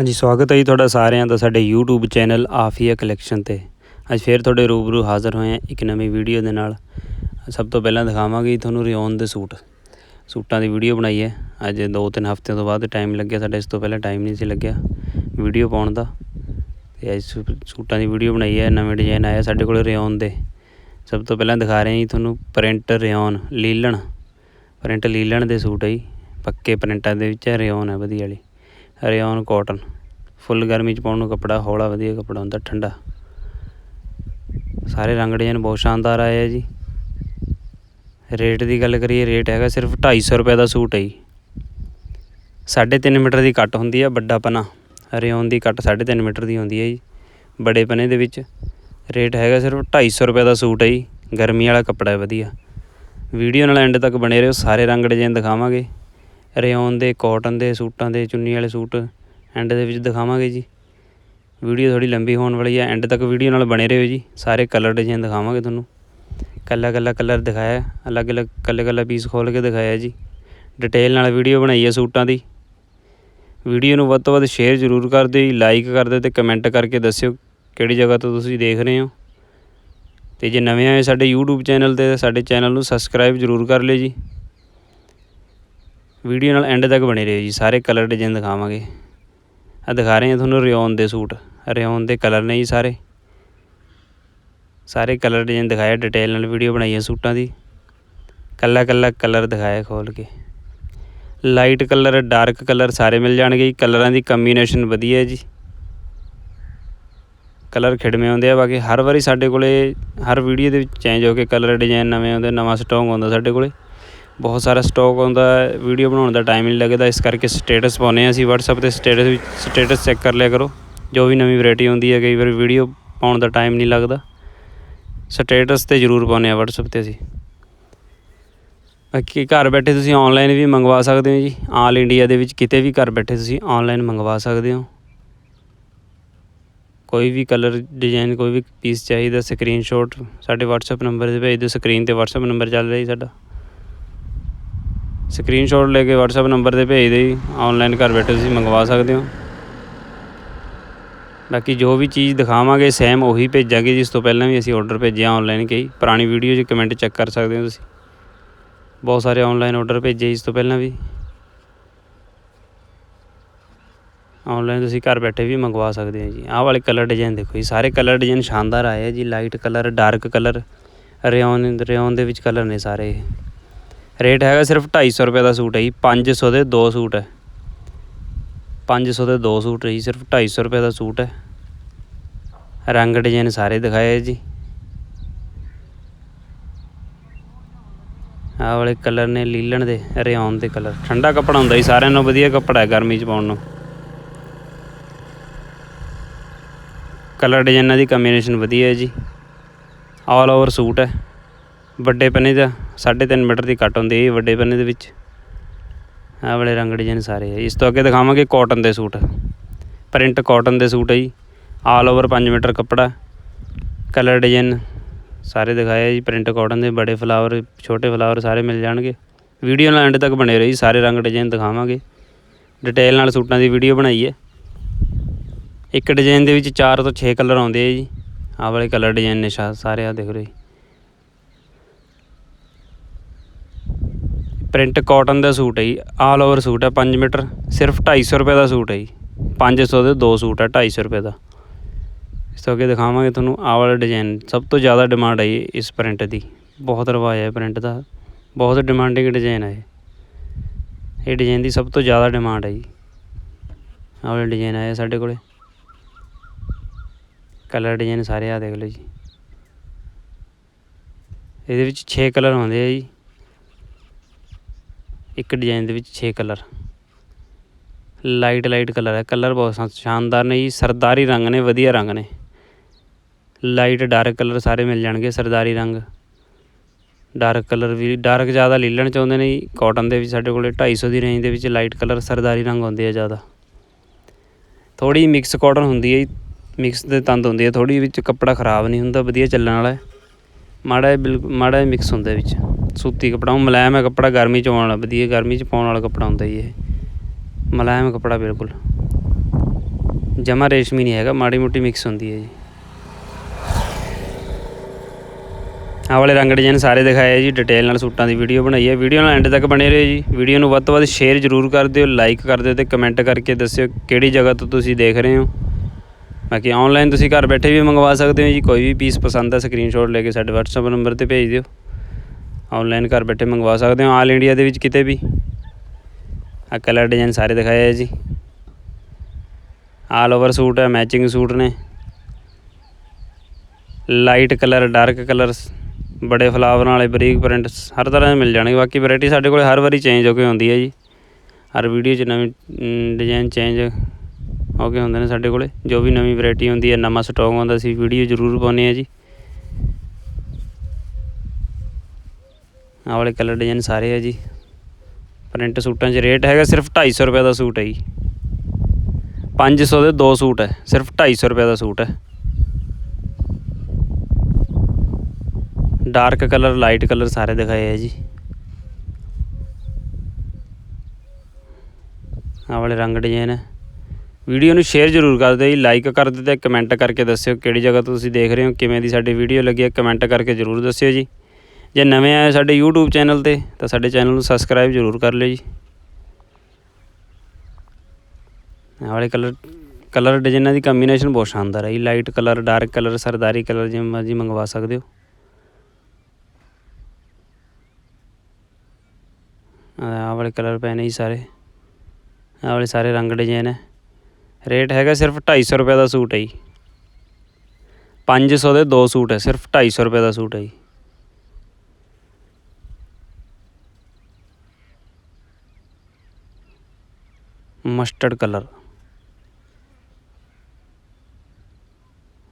ਹਾਂਜੀ, ਸਵਾਗਤ ਹੈ ਜੀ ਤੁਹਾਡਾ ਸਾਰਿਆਂ ਦਾ ਸਾਡੇ YouTube ਚੈਨਲ ਆਫੀਆ ਕਲੈਕਸ਼ਨ ਤੇ। ਅੱਜ ਫੇਰ ਤੁਹਾਡੇ ਰੂਬਰੂ ਹਾਜ਼ਰ ਹੋਏ ਹਾਂ ਇੱਕ ਨਵੀਂ ਵੀਡੀਓ ਦੇ ਨਾਲ। ਸਭ ਤੋਂ ਪਹਿਲਾਂ ਦਿਖਾਵਾਂਗੇ ਜੀ ਤੁਹਾਨੂੰ ਰਿਓਨ ਦੇ ਸੂਟ। ਸੂਟਾਂ ਦੀ ਵੀਡੀਓ ਬਣਾਈ ਹੈ। ਅੱਜ ਦੋ ਤਿੰਨ ਹਫ਼ਤਿਆਂ ਤੋਂ ਬਾਅਦ ਟਾਈਮ ਲੱਗਿਆ ਸਾਡੇ, ਇਸ ਤੋਂ ਪਹਿਲਾਂ ਟਾਈਮ ਨਹੀਂ ਸੀ ਲੱਗਿਆ ਵੀਡੀਓ ਪਾਉਣ ਦਾ। ਤੇ ਅੱਜ ਸੂ- ਸੂਟਾਂ ਦੀ ਵੀਡੀਓ ਬਣਾਈ ਹੈ, ਨਵੇਂ ਡਿਜ਼ਾਈਨ ਆਇਆ ਸਾਡੇ ਕੋਲ ਰਿਓਨ ਦੇ। ਸਭ ਤੋਂ ਪਹਿਲਾਂ ਦਿਖਾ ਰਹੇ ਹਾਂ ਜੀ ਤੁਹਾਨੂੰ print rayon, linen. Print linen ਦੇ ਸੂਟ ਹੈ ਜੀ। ਪੱਕੇ ਪ੍ਰਿੰਟਾਂ ਦੇ ਵਿੱਚ ਰਿਓਨ ਹੈ ਵਧੀਆ ਵਾਲੀ ਰਿਓਨ ਕਾਟਨ। ਫੁੱਲ ਗਰਮੀ ਚ ਪਾਉਣ ਨੂੰ ਕੱਪੜਾ ਹੌਲਾ ਵਧੀਆ ਕੱਪੜਾ ਹੁੰਦਾ, ਠੰਡਾ। ਸਾਰੇ ਰੰਗ ਡਿਜ਼ਾਈਨ ਬਹੁਤ ਸ਼ਾਨਦਾਰ ਆਏ ਆ ਜੀ। ਰੇਟ ਦੀ ਗੱਲ ਕਰੀਏ, ਰੇਟ ਹੈਗਾ ਸਿਰਫ 250 ਰੁਪਏ ਦਾ ਸੂਟ ਹੈ ਜੀ। 3.5 ਮੀਟਰ ਦੀ ਕੱਟ ਹੁੰਦੀ ਆ, ਵੱਡਾ ਪਨਾ। ਰਿਓਨ ਦੀ ਕੱਟ 3.5 ਮੀਟਰ ਦੀ ਹੁੰਦੀ ਹੈ ਜੀ, ਬੜੇ ਪਨੇ ਦੇ ਵਿੱਚ। ਰੇਟ ਹੈਗਾ ਸਿਰਫ 250 ਰੁਪਏ ਦਾ ਸੂਟ ਹੈ ਜੀ, ਗਰਮੀ ਵਾਲਾ ਕੱਪੜਾ ਹੈ ਵਧੀਆ। ਵੀਡੀਓ ਨਾਲ ਐਂਡ ਤੱਕ ਬਣੇ ਰਹੋ, ਸਾਰੇ ਰੰਗ ਡਿਜ਼ਾਈਨ ਦਿਖਾਵਾਂਗੇ। ਰਿਓਨ ਦੇ, ਕੋਟਨ ਦੇ ਸੂਟਾਂ ਦੇ, ਚੁੰਨੀ ਵਾਲੇ ਸੂਟ ਐਂਡ ਦੇ ਵਿੱਚ ਦਿਖਾਵਾਂਗੇ ਜੀ। ਵੀਡੀਓ ਥੋੜੀ ਲੰਬੀ ਹੋਣ ਵਾਲੀ ਹੈ ਐਂਡ ਤੱਕ ਵੀਡੀਓ ਨਾਲ ਬਣੇ ਰਹੋ ਜੀ। ਸਾਰੇ ਕਲਰ ਡਿਜ਼ਾਈਨ ਦਿਖਾਵਾਂਗੇ ਤੁਹਾਨੂੰ। ਕੱਲਾ ਕੱਲਾ ਕਲਰ ਦਿਖਾਇਆ, ਅਲੱਗ ਅਲੱਗ ਕੱਲੇ ਕੱਲਾ ਪੀਸ ਖੋਲ ਕੇ ਦਿਖਾਇਆ ਜੀ। ਡਿਟੇਲ ਨਾਲ ਵੀਡੀਓ ਬਣਾਈ ਹੈ ਸੂਟਾਂ ਦੀ। ਵੀਡੀਓ ਨੂੰ ਵੱਧ ਤੋਂ ਵੱਧ ਸ਼ੇਅਰ ਜ਼ਰੂਰ ਕਰ ਦਿਓ ਜੀ ਲਾਈਕ ਕਰ ਦਿਓ ਤੇ ਕਮੈਂਟ ਕਰਕੇ ਦੱਸਿਓ ਕਿਹੜੀ ਜਗ੍ਹਾ ਤੋਂ ਤੁਸੀਂ ਦੇਖ ਰਹੇ ਹੋ। ਤੇ ਜੇ ਨਵੇਂ ਆਏ ਸਾਡੇ YouTube ਚੈਨਲ ਤੇ ਤਾਂ ਸਾਡੇ ਚੈਨਲ ਨੂੰ ਸਬਸਕ੍ਰਾਈਬ ਜ਼ਰੂਰ ਕਰ ਲਿਓ ਜੀ। ਵੀਡੀਓ ਨਾਲ ਐਂਡ ਤੱਕ ਬਣੇ ਰਹੋ ਜੀ, ਸਾਰੇ ਕਲਰ ਡਿਜ਼ਾਈਨ ਦਿਖਾਵਾਂਗੇ। ਆ ਦਿਖਾ ਰਹੇ ਹਾਂ ਤੁਹਾਨੂੰ ਰਿਓਨ ਦੇ ਸੂਟ। ਰਿਓਨ ਦੇ ਕਲਰ ਨੇ ਜੀ ਸਾਰੇ। ਸਾਰੇ ਕਲਰ ਡਿਜ਼ਾਈਨ ਦਿਖਾਇਆ ਡਿਟੇਲ ਨਾਲ ਵੀਡੀਓ ਬਣਾਈ ਹੈ ਸੂਟਾਂ ਦੀ। ਕੱਲਾ ਕੱਲਾ ਕਲਰ ਦਿਖਾਇਆ ਖੋਲ ਕੇ। ਲਾਈਟ ਕਲਰ ਡਾਰਕ ਕਲਰ ਸਾਰੇ ਮਿਲ ਜਾਣਗੇ ਜੀ ਕਲਰਾਂ ਦੀ ਕੰਬੀਨੇਸ਼ਨ ਵਧੀਆ ਹੈ ਜੀ। ਕਲਰ ਖਿੜਵੇਂ ਆਉਂਦੇ ਆ, ਬਾਕੀ ਹਰ ਵਾਰੀ ਸਾਡੇ ਕੋਲੇ, ਹਰ ਵੀਡੀਓ ਦੇ ਵਿੱਚ ਚੇਂਜ ਹੋ ਕੇ ਕਲਰ ਡਿਜ਼ਾਈਨ ਨਵੇਂ ਆਉਂਦੇ, ਨਵਾਂ ਸਟਾਕ ਆਉਂਦਾ ਸਾਡੇ ਕੋਲੇ। ਬਹੁਤ ਸਾਰਾ ਸਟੋਕ ਆਉਂਦਾ ਵੀਡੀਓ ਬਣਾਉਣ ਦਾ ਟਾਈਮ ਨਹੀਂ ਲੱਗਦਾ, ਇਸ ਕਰਕੇ ਸਟੇਟਸ ਪਾਉਂਦੇ ਹਾਂ ਅਸੀਂ ਵਟਸਐਪ ਤੇ ਸਟੇਟਸ ਵਿੱਚ ਸਟੇਟਸ ਚੈੱਕ ਕਰ ਲਿਆ ਕਰੋ। ਜੋ ਵੀ ਨਵੀਂ ਵੈਰਾਈਟੀ ਆਉਂਦੀ ਹੈ, ਕਈ ਵਾਰ ਵੀਡੀਓ ਪਾਉਣ ਦਾ ਟਾਈਮ ਨਹੀਂ ਲੱਗਦਾ। ਸਟੇਟਸ ਤੇ ਜ਼ਰੂਰ ਪਾਉਂਦੇ ਹਾਂ ਵਟਸਐਪ ਤੇ ਅਸੀਂ। ਬਾਕੀ ਘਰ ਬੈਠੇ ਤੁਸੀਂ ਆਨਲਾਈਨ ਵੀ ਮੰਗਵਾ ਸਕਦੇ ਹੋ ਜੀ। ਆਲ ਇੰਡੀਆ ਦੇ ਵਿੱਚ ਕਿਤੇ ਵੀ ਘਰ ਬੈਠੇ ਤੁਸੀਂ ਆਨਲਾਈਨ ਮੰਗਵਾ ਸਕਦੇ ਹੋ। ਕੋਈ ਵੀ ਕਲਰ ਡਿਜ਼ਾਈਨ ਕੋਈ ਵੀ ਪੀਸ ਚਾਹੀਦਾ ਸਕਰੀਨਸ਼ਾਟ ਸਾਡੇ WhatsApp ਨੰਬਰ ਤੇ ਭੇਜ ਦਿਓ। ਸਕਰੀਨ ਤੇ WhatsApp ਨੰਬਰ ਚੱਲ ਰਿਹਾ ਜੀ ਸਾਡਾ। ਸਕਰੀਨਸ਼ਾਟ ਲੈ ਕੇ WhatsApp ਨੰਬਰ ਤੇ ਭੇਜ ਦਿਓ ਜੀ ਆਨਲਾਈਨ ਘਰ ਬੈਠੇ ਤੁਸੀਂ ਮੰਗਵਾ ਸਕਦੇ ਹੋ। ਬਾਕੀ ਜੋ ਵੀ ਚੀਜ਼ ਦਿਖਾਵਾਂਗੇ ਸੇਮ ਉਹੀ ਭੇਜਾਂਗੇ, ਜਿਸ ਤੋਂ ਪਹਿਲਾਂ ਵੀ ਅਸੀਂ ਆਰਡਰ ਭੇਜਿਆ ਆਨਲਾਈਨ ਕਈ। ਪੁਰਾਣੀ ਵੀਡੀਓ 'ਚ ਕਮੈਂਟ ਚੈੱਕ ਕਰ ਸਕਦੇ ਹੋ ਤੁਸੀਂ। ਬਹੁਤ ਸਾਰੇ ਆਨਲਾਈਨ ਆਰਡਰ ਭੇਜੇ ਇਸ ਤੋਂ ਪਹਿਲਾਂ ਵੀ। ਆਨਲਾਈਨ ਤੁਸੀਂ ਘਰ ਬੈਠੇ ਵੀ ਮੰਗਵਾ ਸਕਦੇ ਹੋ ਜੀ। ਆਹ ਵਾਲੇ ਕਲਰ ਡਿਜ਼ਾਈਨ ਦੇਖੋ ਜੀ, ਸਾਰੇ ਕਲਰ ਡਿਜ਼ਾਈਨ ਸ਼ਾਨਦਾਰ ਆਏ ਆ ਜੀ। Light colour dark colour rayon rayon ਦੇ ਵਿੱਚ ਕਲਰ ਨੇ ਸਾਰੇ। ਇਹ ਰੇਟ ਹੈਗਾ ਸਿਰਫ 250 ਰੁਪਏ ਦਾ ਸੂਟ ਹੈ ਜੀ 500 ਦੇ ਦੋ ਸੂਟ ਹੈ। 500 ਦੇ ਦੋ ਸੂਟ ਹੈ ਜੀ, ਸਿਰਫ 250 ਰੁਪਏ ਦਾ ਸੂਟ ਹੈ। ਰੰਗ ਡਿਜ਼ਾਈਨ ਸਾਰੇ ਦਿਖਾਏ ਜੀ। ਆਹ ਵਾਲੇ ਕਲਰ ਨੇ ਲੀਲਣ ਦੇ, ਰਿਓਨ ਦੇ ਕਲਰ। ਠੰਡਾ ਕੱਪੜਾ ਹੁੰਦਾ ਜੀ, ਸਾਰਿਆਂ ਨੂੰ ਵਧੀਆ ਕੱਪੜਾ ਹੈ ਗਰਮੀ 'ਚ ਪਾਉਣ ਨੂੰ। ਕਲਰ ਡਿਜ਼ਾਈਨਾਂ ਦੀ ਕੰਬੀਨੇਸ਼ਨ ਵਧੀਆ ਹੈ ਜੀ। ਆਲ ਓਵਰ ਸੂਟ ਹੈ। ਵੱਡੇ ਪੰਨੇ ਦਾ 3.5 ਮੀਟਰ ਦੀ ਕੱਟ ਹੁੰਦੀ ਹੈ ਇਹ ਵੱਡੇ ਪੰਨੇ ਦੇ ਵਿੱਚ। ਆਹ ਵਾਲੇ ਰੰਗ ਡਿਜ਼ਾਈਨ ਸਾਰੇ ਹੈ ਇਸ ਤੋਂ ਅੱਗੇ ਦਿਖਾਵਾਂਗੇ ਕਾਟਨ ਦੇ ਸੂਟ। ਪ੍ਰਿੰਟ ਕਾਟਨ ਦੇ ਸੂਟ ਹੈ ਜੀ। ਆਲ ਓਵਰ 5 ਮੀਟਰ ਕੱਪੜਾ। ਕਲਰ ਡਿਜ਼ਾਈਨ ਸਾਰੇ ਦਿਖਾਏ ਜੀ। ਪ੍ਰਿੰਟ ਕਾਟਨ ਦੇ ਬੜੇ ਫਲਾਵਰ ਛੋਟੇ ਫਲਾਵਰ ਸਾਰੇ ਮਿਲ ਜਾਣਗੇ। ਵੀਡੀਓ ਨਾਲ ਐਂਡ ਤੱਕ ਬਣੇ ਰਹੀ ਸਾਰੇ ਰੰਗ ਡਿਜ਼ਾਈਨ ਦਿਖਾਵਾਂਗੇ। ਡਿਟੇਲ ਨਾਲ ਸੂਟਾਂ ਦੀ ਵੀਡੀਓ ਬਣਾਈ ਹੈ। ਇੱਕ ਡਿਜ਼ਾਈਨ ਦੇ ਵਿੱਚ 4 ਤੋਂ 6 ਕਲਰ ਆਉਂਦੇ ਆ ਜੀ। ਆਹ ਵਾਲੇ ਕਲਰ ਡਿਜ਼ਾਈਨ ਨੇ ਸਾਰੇ ਆ ਦੇਖ ਰਹੇ ਪ੍ਰਿੰਟ ਕਾਟਨ ਦਾ ਸੂਟ ਹੈ ਜੀ, ਆਲ ਓਵਰ ਸੂਟ ਹੈ 5 ਮੀਟਰ, ਸਿਰਫ 250 ਰੁਪਏ ਦਾ ਸੂਟ ਹੈ ਜੀ 500 ਦੇ ਦੋ ਸੂਟ ਹੈ 250 ਰੁਪਏ ਦਾ। ਇਸ ਤੋਂ ਅੱਗੇ ਦਿਖਾਵਾਂਗੇ ਤੁਹਾਨੂੰ ਆਹ ਵਾਲਾ ਡਿਜ਼ਾਈਨ ਸਭ ਤੋਂ ਜ਼ਿਆਦਾ ਡਿਮਾਂਡ ਹੈ ਜੀ ਇਸ ਪ੍ਰਿੰਟ ਦੀ, ਬਹੁਤ ਰਵਾਜ ਹੈ ਪ੍ਰਿੰਟ ਦਾ, ਬਹੁਤ ਡਿਮਾਂਡਿੰਗ ਡਿਜ਼ਾਈਨ ਹੈ ਇਹ। ਇਹ ਡਿਜ਼ਾਈਨ ਦੀ ਸਭ ਤੋਂ ਜ਼ਿਆਦਾ ਡਿਮਾਂਡ ਹੈ ਜੀ। ਆਹ ਵਾਲੇ ਡਿਜ਼ਾਈਨ ਆਏ ਸਾਡੇ ਕੋਲੇ। ਕਲਰ ਡਿਜ਼ਾਈਨ ਸਾਰੇ ਆ ਦੇਖ ਲਓ ਜੀ। ਇਹਦੇ ਵਿੱਚ 6 ਕਲਰ ਆਉਂਦੇ ਆ ਜੀ। ਇੱਕ ਡਿਜ਼ਾਈਨ ਦੇ ਵਿੱਚ 6 ਕਲਰ ਲਾਈਟ ਲਾਈਟ ਕਲਰ ਹੈ। ਕਲਰ ਬਹੁਤ ਸ਼ਾ- ਸ਼ਾਨਦਾਰ ਨੇ ਜੀ। ਸਰਦਾਰੀ ਰੰਗ ਨੇ, ਵਧੀਆ ਰੰਗ ਨੇ। ਲਾਈਟ ਡਾਰਕ ਕਲਰ ਸਾਰੇ ਮਿਲ ਜਾਣਗੇ, ਸਰਦਾਰੀ ਰੰਗ। ਡਾਰਕ ਕਲਰ ਵੀ ਡਾਰਕ ਜ਼ਿਆਦਾ ਲੀਲਣ ਚਾਹੁੰਦੇ ਨੇ ਜੀ। ਕਾਟਨ ਦੇ ਵਿੱਚ ਸਾਡੇ ਕੋਲੇ 250 ਦੀ ਰੇਂਜ ਦੇ ਵਿੱਚ ਲਾਈਟ ਕਲਰ ਸਰਦਾਰੀ ਰੰਗ ਆਉਂਦੇ ਆ ਜ਼ਿਆਦਾ। ਥੋੜੀ ਮਿਕਸ ਕਾਟਨ ਹੁੰਦੀ ਹੈ ਜੀ। ਮਿਕਸ ਦੇ ਤੰਦ ਹੁੰਦੀ ਹੈ। ਥੋੜੀ ਵਿੱਚ ਕੱਪੜਾ ਖਰਾਬ ਨਹੀਂ ਹੁੰਦਾ, ਵਧੀਆ ਚੱਲਣ ਵਾਲਾ ਮਾੜਾ ਜਿਹਾ ਬਿਲਕੁਲ ਮਾੜਾ ਜਿਹਾ ਮਿਕਸ ਹੁੰਦਾ ਵਿੱਚ। ਸੂਤੀ ਕੱਪੜਾ, ਉਹ ਮੁਲਾਇਮ ਹੈ ਕੱਪੜਾ ਗਰਮੀ ਚ ਆਉਣ ਵਾਲਾ, ਵਧੀਆ ਗਰਮੀ ਚ ਪਾਉਣ ਵਾਲਾ ਕੱਪੜਾ ਹੁੰਦਾ ਜੀ ਇਹ। ਮਲਾਇਮ ਕੱਪੜਾ ਬਿਲਕੁਲ। ਜਮਾ ਰੇਸ਼ਮੀ ਨਹੀਂ ਹੈਗਾ, ਮਾੜੀ ਮੋਟੀ ਮਿਕਸ ਹੁੰਦੀ ਹੈ ਜੀ। ਆਹ ਵਾਲੇ ਰੰਗ ਡਿਜ਼ਾਈਨ ਸਾਰੇ ਦਿਖਾਏ ਆ ਜੀ ਡਿਟੇਲ ਨਾਲ ਸੂਟਾਂ ਦੀ ਵੀਡੀਓ ਬਣਾਈ ਹੈ ਵੀਡੀਓ ਨਾਲ ਐਂਡ ਤੱਕ ਬਣੇ ਰਹੋ ਜੀ। ਵੀਡੀਓ ਨੂੰ ਵੱਧ ਤੋਂ ਵੱਧ ਸ਼ੇਅਰ ਜ਼ਰੂਰ ਕਰ ਦਿਓ ਲਾਈਕ ਕਰ ਦਿਓ ਤੇ ਕਮੈਂਟ ਕਰਕੇ ਦੱਸਿਓ ਕਿਹੜੀ ਜਗ੍ਹਾ ਤੋਂ ਤੁਸੀਂ ਦੇਖ ਰਹੇ ਹੋ। ਬਾਕੀ ਆਨਲਾਈਨ ਤੁਸੀਂ ਘਰ ਬੈਠੇ ਵੀ ਮੰਗਵਾ ਸਕਦੇ ਹੋ ਜੀ, ਕੋਈ ਵੀ ਪੀਸ ਪਸੰਦ ਹੈ ਸਕਰੀਨਸ਼ਾਟ ਲੈ ਕੇ ਸਾਡੇ WhatsApp ਨੰਬਰ ਤੇ ਭੇਜ ਦਿਓ। ਆਨਲਾਈਨ ਘਰ ਬੈਠੇ ਮੰਗਵਾ ਸਕਦੇ ਹੋ ਆਲ ਇੰਡੀਆ ਦੇ ਵਿੱਚ ਕਿਤੇ ਵੀ। ਆ ਕਲਰ ਡਿਜ਼ਾਈਨ ਸਾਰੇ ਦਿਖਾਏ ਹੈ ਜੀ। ਆਲ ਓਵਰ ਸੂਟ ਹੈ ਮੈਚਿੰਗ ਸੂਟ ਨੇ। ਲਾਈਟ ਕਲਰ ਡਾਰਕ ਕਲਰਸ ਬੜੇ ਫਲਾਵਰਾਂ ਵਾਲੇ ਬਰੀਕ ਪ੍ਰਿੰਟ ਹਰ ਤਰ੍ਹਾਂ ਦੇ ਮਿਲ ਜਾਣਗੇ। ਬਾਕੀ ਵੈਰਾਈਟੀ ਸਾਡੇ ਕੋਲ ਹਰ ਵਾਰੀ ਚੇਂਜ ਹੋ ਕੇ ਆਉਂਦੀ ਹੈ ਜੀ। ਹਰ ਵੀਡੀਓ 'ਚ ਨਵੀਂ ਡਿਜ਼ਾਈਨ ਚੇਂਜ ਹੋ ਕੇ ਹੁੰਦੇ ਨੇ ਸਾਡੇ ਕੋਲੇ। ਜੋ ਵੀ ਨਵੀਂ ਵੈਰਾਈਟੀ ਹੁੰਦੀ ਹੈ ਨਵਾਂ ਸਟਾਕ ਆਉਂਦਾ ਸੀ ਵੀਡੀਓ ਜ਼ਰੂਰ ਪਾਉਂਦੇ ਆ ਜੀ। ਆਹ ਵਾਲੇ ਕਲਰ ਡਿਜ਼ਾਈਨ ਸਾਰੇ ਆ ਜੀ। ਪ੍ਰਿੰਟ ਸੂਟਾਂ 'ਚ ਰੇਟ ਹੈਗਾ ਸਿਰਫ 250 ਰੁਪਏ ਦਾ ਸੂਟ ਹੈ ਜੀ। 500 ਦੇ ਦੋ ਸੂਟ ਹੈ, ਸਿਰਫ 250 ਰੁਪਏ ਦਾ ਸੂਟ ਹੈ। ਡਾਰਕ ਕਲਰ ਲਾਈਟ ਕਲਰ ਸਾਰੇ ਦਿਖਾਏ ਆ ਜੀ। ਆਹ ਵਾਲੇ ਰੰਗ ਡਿਜ਼ਾਈਨ ਹੈ। ਵੀਡੀਓ ਨੂੰ ਸ਼ੇਅਰ ਜ਼ਰੂਰ ਕਰ ਦਿਓ ਜੀ ਲਾਈਕ ਕਰ ਦਿਓ ਤੇ ਕਮੈਂਟ ਕਰਕੇ ਦੱਸਿਓ ਕਿਹੜੀ ਜਗ੍ਹਾ ਤੋਂ ਤੁਸੀਂ ਦੇਖ ਰਹੇ ਹੋ, ਕਿਵੇਂ ਦੀ ਸਾਡੀ ਵੀਡੀਓ ਲੱਗੀ ਹੈ ਕਮੈਂਟ ਕਰਕੇ ਜ਼ਰੂਰ ਦੱਸਿਓ ਜੀ। ਜੇ ਨਵੇਂ ਆਏ ਸਾਡੇ YouTube ਚੈਨਲ ਤੇ, ਤਾਂ ਸਾਡੇ ਚੈਨਲ ਨੂੰ ਸਬਸਕ੍ਰਾਈਬ ਜ਼ਰੂਰ ਕਰ ਲਿਓ ਜੀ। ਆਹ ਵਾਲੇ ਕਲਰ ਕਲਰ ਡਿਜ਼ਾਈਨਾਂ ਦੀ ਕੰਬੀਨੇਸ਼ਨ ਬਹੁਤ ਸ਼ਾਨਦਾਰ ਹੈ ਜੀ। ਲਾਈਟ ਕਲਰ ਡਾਰਕ ਕਲਰ ਸਰਦਾਰੀ ਕਲਰ ਜਿਵੇਂ ਮਰਜ਼ੀ ਮੰਗਵਾ ਸਕਦੇ ਹੋ। ਆਹ ਵਾਲੇ ਕਲਰ ਪਏ ਨੇ ਜੀ ਸਾਰੇ। ਆਹ ਵਾਲੇ ਸਾਰੇ ਰੰਗ ਡਿਜ਼ਾਈਨ ਹੈ। ਰੇਟ ਹੈਗਾ ਸਿਰਫ 250 ਰੁਪਏ ਦਾ ਸੂਟ ਹੈ ਜੀ। 500 ਦੇ ਦੋ ਸੂਟ ਹੈ, ਸਿਰਫ 250 ਰੁਪਏ ਦਾ ਸੂਟ ਹੈ ਜੀ। Mustard colour.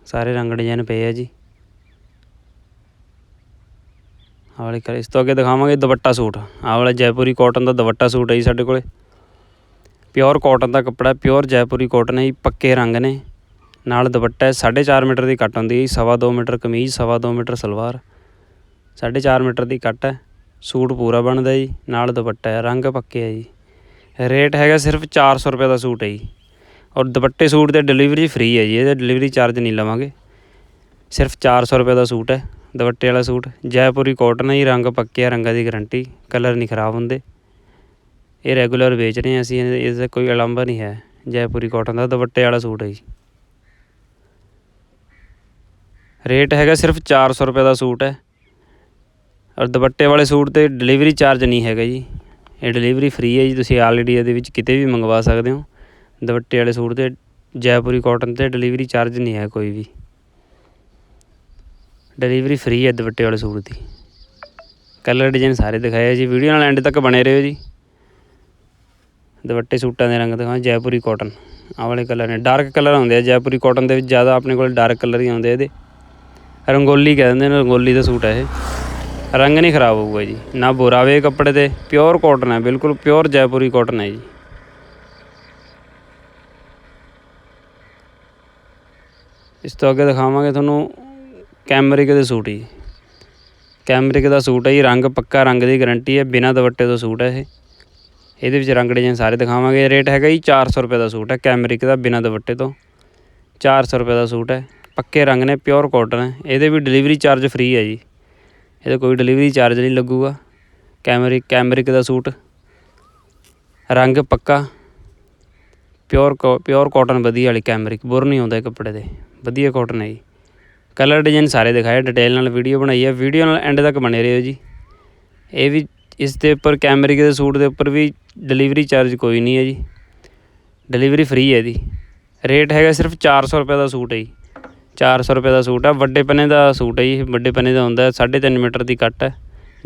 ਸਾਰੇ ਰੰਗ ਡਿਜ਼ਾਈਨ ਪਏ ਆ ਜੀ। ਆਹ ਵਾਲੇ ਕਲਰ, ਇਸ ਤੋਂ ਅੱਗੇ ਦਿਖਾਵਾਂਗੇ ਦੁਪੱਟਾ ਸੂਟ। ਆਹ ਵਾਲਾ ਜੈਪੁਰੀ ਕਾਟਨ ਦਾ ਦੁਪੱਟਾ ਸੂਟ ਹੈ ਜੀ ਸਾਡੇ ਕੋਲੇ। ਪਿਓਰ ਕਾਟਨ ਦਾ ਕੱਪੜਾ ਪਿਓਰ ਜੈਪੁਰੀ ਕਾਟਨ ਹੈ ਜੀ, ਪੱਕੇ ਰੰਗ ਨੇ। ਨਾਲ ਦੁਪੱਟਾ ਹੈ 4.5 ਮੀਟਰ ਦੀ ਕੱਟ ਹੁੰਦੀ ਹੈ ਜੀ, ਸਵਾ ਦੋ ਮੀਟਰ ਕਮੀਜ਼, ਸਵਾ ਦੋ ਮੀਟਰ ਸਲਵਾਰ। 4.5 ਮੀਟਰ ਦੀ ਕੱਟ ਹੈ, ਸੂਟ ਪੂਰਾ ਬਣਦਾ ਜੀ, ਨਾਲ ਦੁਪੱਟਾ ਹੈ, ਰੰਗ ਪੱਕੇ ਹੈ ਜੀ। ਰੇਟ ਹੈਗਾ ਸਿਰਫ 400 ਰੁਪਏ ਦਾ ਸੂਟ ਹੈ ਜੀ। ਔਰ ਦੁਪੱਟੇ ਸੂਟ ਤੇ ਡਿਲੀਵਰੀ ਫ੍ਰੀ ਹੈ ਜੀ, ਇਹਦਾ ਡਿਲੀਵਰੀ ਚਾਰਜ ਨਹੀਂ ਲਵਾਂਗੇ। ਸਿਰਫ 400 ਰੁਪਏ ਦਾ ਸੂਟ ਹੈ, ਦੁਪੱਟੇ ਵਾਲਾ ਸੂਟ। ਜੈਪੁਰੀ ਕਾਟਨ ਹੈ ਜੀ, ਰੰਗ ਪੱਕਿਆ, ਰੰਗਾਂ ਦੀ ਗਾਰੰਟੀ ਕਲਰ ਨਹੀਂ ਖਰਾਬ ਹੁੰਦੇ। ਇਹ ਰੈਗੂਲਰ ਵੇਚ ਰਹੇ ਹਾਂ ਅਸੀਂ ਇਸ ਦਾ ਕੋਈ ਅਲੰਬਾ ਨਹੀਂ ਹੈ, ਜੈਪੁਰੀ ਕਾਟਨ ਦਾ ਦੁਪੱਟੇ ਵਾਲਾ ਸੂਟ ਹੈ ਜੀ। ਰੇਟ ਹੈਗਾ ਸਿਰਫ 400 ਰੁਪਏ ਦਾ ਸੂਟ ਹੈ। ਔਰ ਦੁਪੱਟੇ ਵਾਲੇ ਸੂਟ ਤੇ ਡਿਲੀਵਰੀ ਚਾਰਜ ਨਹੀਂ ਹੈਗਾ ਜੀ। ਇਹ ਡਿਲੀਵਰੀ ਫ੍ਰੀ ਹੈ ਜੀ, ਤੁਸੀਂ ਆਲਰੇਡੀ ਇਹਦੇ ਵਿੱਚ ਕਿਤੇ ਵੀ ਮੰਗਵਾ ਸਕਦੇ ਹੋ। ਦੁਪੱਟੇ ਵਾਲੇ ਸੂਟ ਤੇ, ਜੈਪੁਰੀ ਕਾਟਨ ਤੇ ਡਿਲੀਵਰੀ ਚਾਰਜ ਨਹੀਂ ਹੈ ਕੋਈ ਵੀ। ਡਿਲੀਵਰੀ ਫ੍ਰੀ ਹੈ ਦੁਪੱਟੇ ਵਾਲੇ ਸੂਟ ਦੀ। ਕਲਰ ਡਿਜ਼ਾਈਨ ਸਾਰੇ ਦਿਖਾਏ ਜੀ। ਵੀਡੀਓ ਨਾਲ ਐਂਡ ਤੱਕ ਬਣੇ ਰਹੋ ਜੀ। ਦੁਪੱਟੇ ਸੂਟਾਂ ਦੇ ਰੰਗ ਦਿਖਾਵਾਂ ਜੈਪੁਰੀ ਕਾਟਨ ਆਹ ਵਾਲੇ ਕਲਰ ਨੇ। ਡਾਰਕ ਕਲਰ ਆਉਂਦੇ ਆ ਜੈਪੁਰੀ ਕਾਟਨ ਦੇ ਵਿੱਚ, ਜ਼ਿਆਦਾ ਆਪਣੇ ਕੋਲ ਡਾਰਕ ਕਲਰ ਹੀ ਆਉਂਦੇ ਇਹਦੇ। ਰੰਗੋਲੀ ਕਹਿ ਦਿੰਦੇ ਨੇ, ਰੰਗੋਲੀ ਦਾ ਸੂਟ ਹੈ ਇਹ। ਰੰਗ ਨਹੀਂ ਖਰਾਬ ਹੋਊਗਾ ਜੀ। ਨਾ ਬੁਰਾ ਵੇ ਕੱਪੜੇ ਤੇ ਪਿਓਰ ਕਾਟਨ ਹੈ, ਬਿਲਕੁਲ ਪਿਓਰ ਜੈਪੁਰੀ ਕਾਟਨ ਹੈ ਜੀ। ਇਸ ਤੋਂ ਅੱਗੇ ਦਿਖਾਵਾਂਗੇ ਤੁਹਾਨੂੰ ਕੈਮਰਿਕ ਦੇ ਸੂਟ ਜੀ। ਕੈਮਰਿਕ ਦਾ ਸੂਟ ਹੈ ਜੀ, ਰੰਗ ਪੱਕਾ ਰੰਗ ਦੀ ਗਾਰੰਟੀ ਹੈ, ਬਿਨਾਂ ਦੁਪੱਟੇ ਤੋਂ ਸੂਟ ਹੈ ਇਹ। ਇਹਦੇ ਵਿੱਚ ਰੰਗ ਡਿਜ਼ਾਈਨ ਸਾਰੇ ਦਿਖਾਵਾਂਗੇ। ਰੇਟ ਹੈਗਾ ਜੀ 400 ਰੁਪਏ ਦਾ ਸੂਟ ਹੈ, ਕੈਮਰਿਕ ਦਾ ਬਿਨਾਂ ਦੁਪੱਟੇ ਤੋਂ। 400 ਰੁਪਏ ਦਾ ਸੂਟ ਹੈ, ਪੱਕੇ ਰੰਗ ਨੇ ਪਿਓਰ ਕਾਟਨ ਹੈ। ਇਹਦੇ ਵੀ ਡਿਲੀਵਰੀ ਚਾਰਜ ਫ੍ਰੀ ਹੈ ਜੀ। ਇਹਦਾ ਕੋਈ ਡਿਲੀਵਰੀ ਚਾਰਜ ਨਹੀਂ ਲੱਗੂਗਾ। ਕੈਮਰਿਕ ਕੈਮਰਿਕ ਦਾ ਸੂਟ। ਰੰਗ ਪੱਕਾ। ਪਿਓਰ ਪਿਓਰ ਕਾਟਨ ਵਧੀਆ ਵਾਲੀ ਕੈਮਰਿਕ ਬੁਰ ਨਹੀਂ ਆਉਂਦਾ ਕੱਪੜੇ ਦੇ। ਵਧੀਆ ਕਾਟਨ ਹੈ ਜੀ। ਕਲਰ ਡਿਜ਼ਾਈਨ ਸਾਰੇ ਦਿਖਾਏ ਡਿਟੇਲ ਨਾਲ ਵੀਡੀਓ ਬਣਾਈ ਹੈ। ਵੀਡੀਓ ਨਾਲ ਐਂਡ ਤੱਕ ਬਣੇ ਰਹੋ ਜੀ। ਇਹ ਵੀ ਇਸ ਦੇ ਉੱਪਰ ਕੈਮਰਿਕ ਦੇ ਸੂਟ ਦੇ ਉੱਪਰ ਵੀ ਡਿਲੀਵਰੀ ਚਾਰਜ ਕੋਈ ਨਹੀਂ ਹੈ ਜੀ। ਡਿਲੀਵਰੀ ਫ੍ਰੀ ਹੈ ਇਹਦੀ। ਰੇਟ ਹੈਗਾ ਸਿਰਫ 400 ਰੁਪਏ ਦਾ ਸੂਟ ਹੈ ਜੀ। 400 ਰੁਪਏ ਦਾ ਸੂਟ ਆ। ਵੱਡੇ ਪਨੇ ਦਾ ਸੂਟ ਹੈ ਜੀ। ਵੱਡੇ ਪਨੇ ਦਾ ਹੁੰਦਾ 3.5 ਮੀਟਰ ਦੀ ਕੱਟ ਹੈ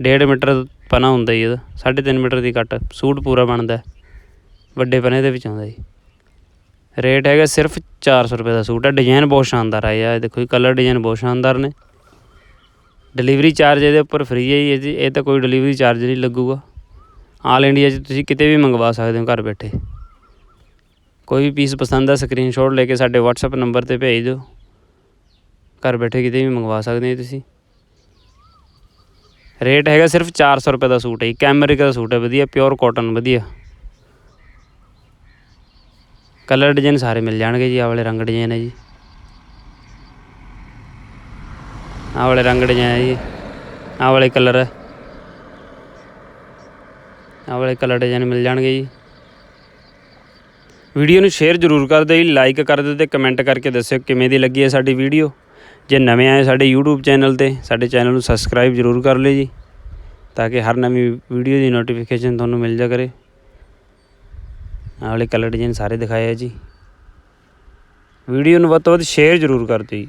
1.5 ਮੀਟਰ ਪਨਾ ਹੁੰਦਾ ਜੀ ਇਹਦਾ 3.5 ਮੀਟਰ ਦੀ ਕੱਟ। ਸੂਟ ਪੂਰਾ ਬਣਦਾ। ਵੱਡੇ ਪਨੇ ਦੇ ਵਿੱਚ ਆਉਂਦਾ ਜੀ। ਰੇਟ ਹੈਗਾ ਸਿਰਫ 400 ਰੁਪਏ ਦਾ ਸੂਟ ਹੈ ਡਿਜ਼ਾਈਨ ਬਹੁਤ ਸ਼ਾਨਦਾਰ ਆਇਆ ਇਹ ਦੇਖੋ ਜੀ ਕਲਰ ਡਿਜ਼ਾਈਨ ਬਹੁਤ ਸ਼ਾਨਦਾਰ ਨੇ। ਡਿਲੀਵਰੀ ਚਾਰਜ ਇਹਦੇ ਉੱਪਰ ਫ੍ਰੀ ਹੈ ਜੀ। ਇਹ ਤਾਂ ਕੋਈ ਡਿਲੀਵਰੀ ਚਾਰਜ ਨਹੀਂ ਲੱਗੂਗਾ। ਆਲ ਇੰਡੀਆ 'ਚ ਤੁਸੀਂ ਕਿਤੇ ਵੀ ਮੰਗਵਾ ਸਕਦੇ ਹੋ ਘਰ ਬੈਠੇ। ਕੋਈ ਵੀ ਪੀਸ ਪਸੰਦ ਆ ਸਕਰੀਨਸ਼ਾਟ ਲੈ ਕੇ ਸਾਡੇ WhatsApp ਨੰਬਰ ਤੇ ਭੇਜ ਦਿਓ। ਘਰ ਬੈਠੇ ਕਿਤੇ ਵੀ ਮੰਗਵਾ ਸਕਦੇ ਹੋ ਤੁਸੀਂ? ਰੇਟ ਹੈਗਾ ਸਿਰਫ 400 ਰੁਪਏ ਦਾ ਸੂਟ ਹੈ ਜੀ। ਕੈਮਰਿਕ ਦਾ ਸੂਟ ਹੈ, ਵਧੀਆ ਪਿਓਰ ਕਾਟਨ ਵਧੀਆ। ਕਲਰ ਡਿਜ਼ਾਈਨ ਸਾਰੇ ਮਿਲ ਜਾਣਗੇ ਜੀ ਆ ਵਾਲੇ ਰੰਗ ਡਿਜ਼ਾਈਨ ਹੈ ਜੀ। ਆਹ ਵਾਲੇ ਰੰਗ ਡਿਜ਼ਾਈਨ ਹੈ ਜੀ। ਆਹ ਵਾਲੇ ਕਲਰ ਹੈ। ਆਹ ਵਾਲੇ ਕਲਰ ਡਿਜ਼ਾਈਨ ਮਿਲ ਜਾਣਗੇ ਜੀ। ਵੀਡੀਓ ਨੂੰ ਸ਼ੇਅਰ ਜ਼ਰੂਰ ਕਰ ਦਿਓ ਜੀ ਲਾਈਕ ਕਰ ਦਿਓ ਤੇ ਕਮੈਂਟ ਕਰਕੇ ਦੱਸਿਓ ਕਿਵੇਂ ਦੀ ਲੱਗੀ ਹੈ ਸਾਡੀ ਵੀਡੀਓ। ਜੇ ਨਵੇਂ ਆਏ ਸਾਡੇ YouTube ਚੈਨਲ ਤੇ, ਸਾਡੇ ਚੈਨਲ ਨੂੰ ਸਬਸਕ੍ਰਾਈਬ ਜ਼ਰੂਰ ਕਰ ਲਿਓ ਜੀ, ਤਾਂ ਕਿ ਹਰ ਨਵੀਂ ਵੀਡੀਓ ਦੀ ਨੋਟੀਫਿਕੇਸ਼ਨ ਤੁਹਾਨੂੰ ਮਿਲ ਜਾ ਕਰੇ। ਆਹ ਵਾਲੇ ਕਲਰ ਡਿਜ਼ਾਈਨ ਸਾਰੇ ਦਿਖਾਏ ਆ ਜੀ। ਵੀਡੀਓ ਨੂੰ ਵੱਧ ਤੋਂ ਵੱਧ ਸ਼ੇਅਰ ਜ਼ਰੂਰ ਕਰ ਦਿਓ ਜੀ।